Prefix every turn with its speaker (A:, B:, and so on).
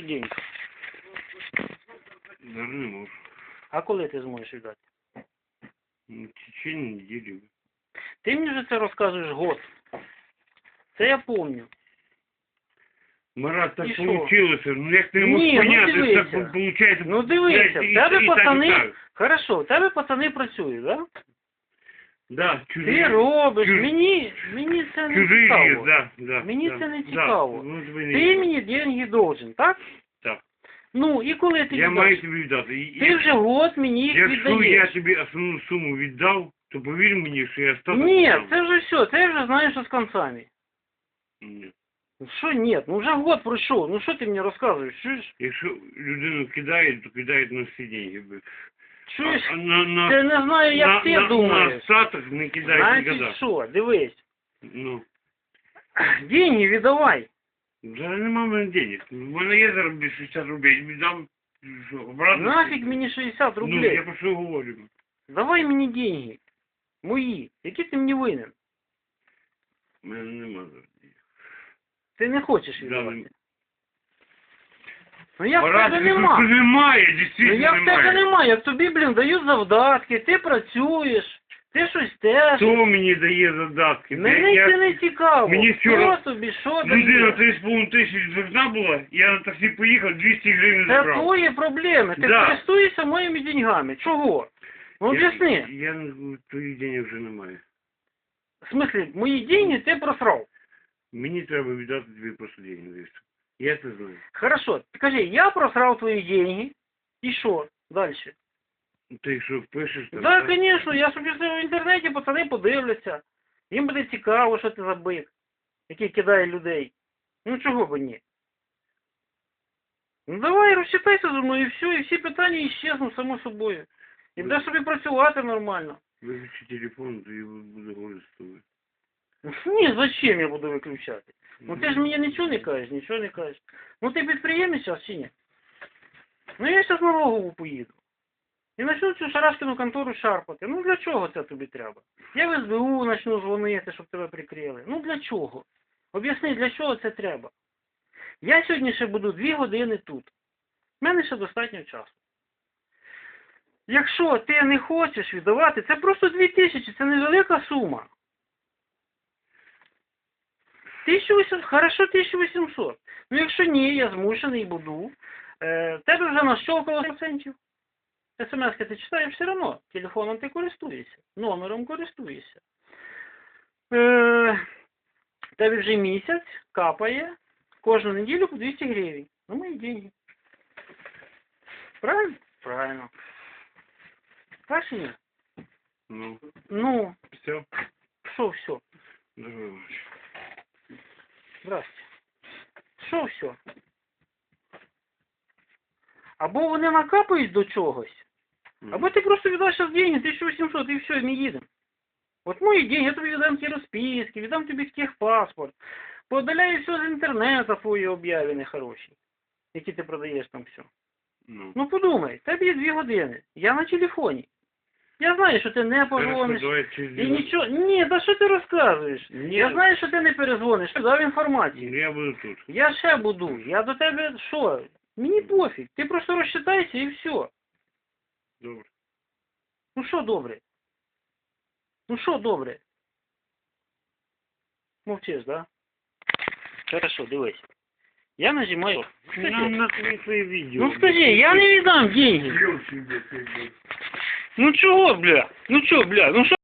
A: деньги.
B: Даже не можу.
A: А коли ти зможеш віддати?
B: Ну, В течение недели.
A: Ти мені вже це розказуєш год. Це я пам'ятаю.
B: Марат, так
A: І що?
B: получилось. Ну як ти не
A: Ні,
B: можеш
A: ну
B: поняти,
A: дивися.
B: так получається.
A: Ну дивися, в тебе пацани. Хорошо, в тебе пацани працюють, да?
B: Да, чужі.
A: Ти робиш,
B: чуж-
A: мені, мені це не
B: Чужий
A: цікаво.
B: ліс, да, да.
A: Мені
B: да,
A: це не
B: да.
A: цікаво.
B: Ну, тобі не
A: Ти
B: цікаво.
A: мені деньги должен, так?
B: Так.
A: Ну, і коли ти
B: Я
A: віддаш?
B: маю тобі віддати. І-
A: Ти
B: і-
A: вже год мені їх
B: Якщо я
A: віддаєш.
B: тобі основну суму віддав, то повір мені, що я остаток
A: Ні,
B: віддам.
A: це вже все, це вже знаєш що з концами.
B: Ні.
A: Що ні? Ну вже год пройшов, ну що ти мені розказуєш? Чуєш?
B: Якщо людину кидають, то кидають на всі деньги.
A: Чуєш?
B: На, на,
A: Ти не знаю, як
B: на,
A: ти
B: на, На
A: думаєш.
B: остаток не кидають
A: Значить
B: ніколи.
A: що, дивись,
B: Ну.
A: деньги віддавай.
B: Зараз нема в мене денег. У мене є зараз 60 рублей. Віддам що, обратно.
A: Нафіг мені 60
B: Ну, я
A: рублей.
B: про що говорю.
A: Давай мені деньги. Мої. Які ти мені винен?
B: У мене нема зараз денег.
A: Ти не хочеш
B: Да,
A: віддавати. Ну як в тебе
B: ну,
A: нема?
B: що Немає,
A: Ну
B: дійсно
A: як в тебе
B: немає.
A: нема? Як тобі, блін, дають завдатки, ти працюєш, ти щось теж.
B: Хто мені дає задатки?
A: Мене
B: Я-
A: це не цікаво.
B: Мені вчора
A: Що тобі, що
B: Людина
A: тобі?
B: 3,5 тисячі должна була, я на таксі поїхав, 200 гривень
A: Це
B: забрав.
A: твої проблеми. Ти
B: Да.
A: користуєшся моїми деньгами. Чого? Ну
B: Я-
A: об'ясни.
B: Я, не- твоїх денег вже немає.
A: В смислі, мої деньги ти просрав.
B: Мені треба віддати тобі просто деньги. десь. Я це знаю.
A: Хорошо, скажи, я просрав твої деньги. І що? Далі.
B: Ти якщо пишеш там...
A: Так,
B: так?
A: звісно, я собі все в інтернеті, пацани подивляться. Їм буде цікаво, що ти за бик, який кидає людей. Ну чого б ні? Ну давай розчитайся зі мною і все, і всі питання іщезнуть само собою. І будеш собі працювати нормально.
B: Виключи телефон, то я буду говорити з тобою.
A: Ні, зачем я буду виключати? Ну ти ж мені нічого не кажеш, нічого не кажеш. Ну ти підприємець зараз чи ні? Ну я зараз на Рогову поїду. І почну цю шарашкину контору шарпати. Ну для чого це тобі треба? Я в СБУ почну дзвонити, щоб тебе прикрили. Ну для чого? Об'ясни, для чого це треба? Я сьогодні ще буду дві години тут. У мене ще достатньо часу. Якщо ти не хочеш віддавати, це просто дві тисячі, це невелика сума. 1800, хорошо 1800. Ну якщо ні, я змушений буду. Е, тебе вже нащолкало процентів. смс ти читаєш все одно. Телефоном ти користуєшся. Номером користуєшся. Е, тебе вже місяць капає кожну неділю по 200 гривень. На мої деньги. Правильно? Правильно. Так чи ні?
B: Ну,
A: Ну,
B: все.
A: що все?
B: Давай.
A: Здрасте. Що? Або вони накапають до чогось, або ти просто віддаш зараз деньги, 1800, і все, і ми їдемо. От мої деньги, я тобі віддам ті розписки, віддам тобі техпаспорт, подаляю все з інтернету твої обяви нехороші, які ти продаєш там все.
B: Ну.
A: Ну подумай, тебе є дві години, я на телефоні. Я знаю, що ти не позвониш. І нічого. Ні, та що ти розказуєш?
B: Ні.
A: Я знаю, що ти не перезвониш, ти дав інформацію.
B: Я буду тут.
A: Я ще буду. Я до тебе що? Мені пофіг. Ти просто розчитайся і все.
B: Добре.
A: Ну що добре? Ну що добре? Мовчиш, да? Хорошо, дивись. Я нажимаю.
B: Нам
A: Скажи,
B: на твоє відео.
A: ну скажи, я не віддам деньги.
B: Ключ, блядь, блядь.
A: Ну чого, бля? Ну чого, бля? Ну що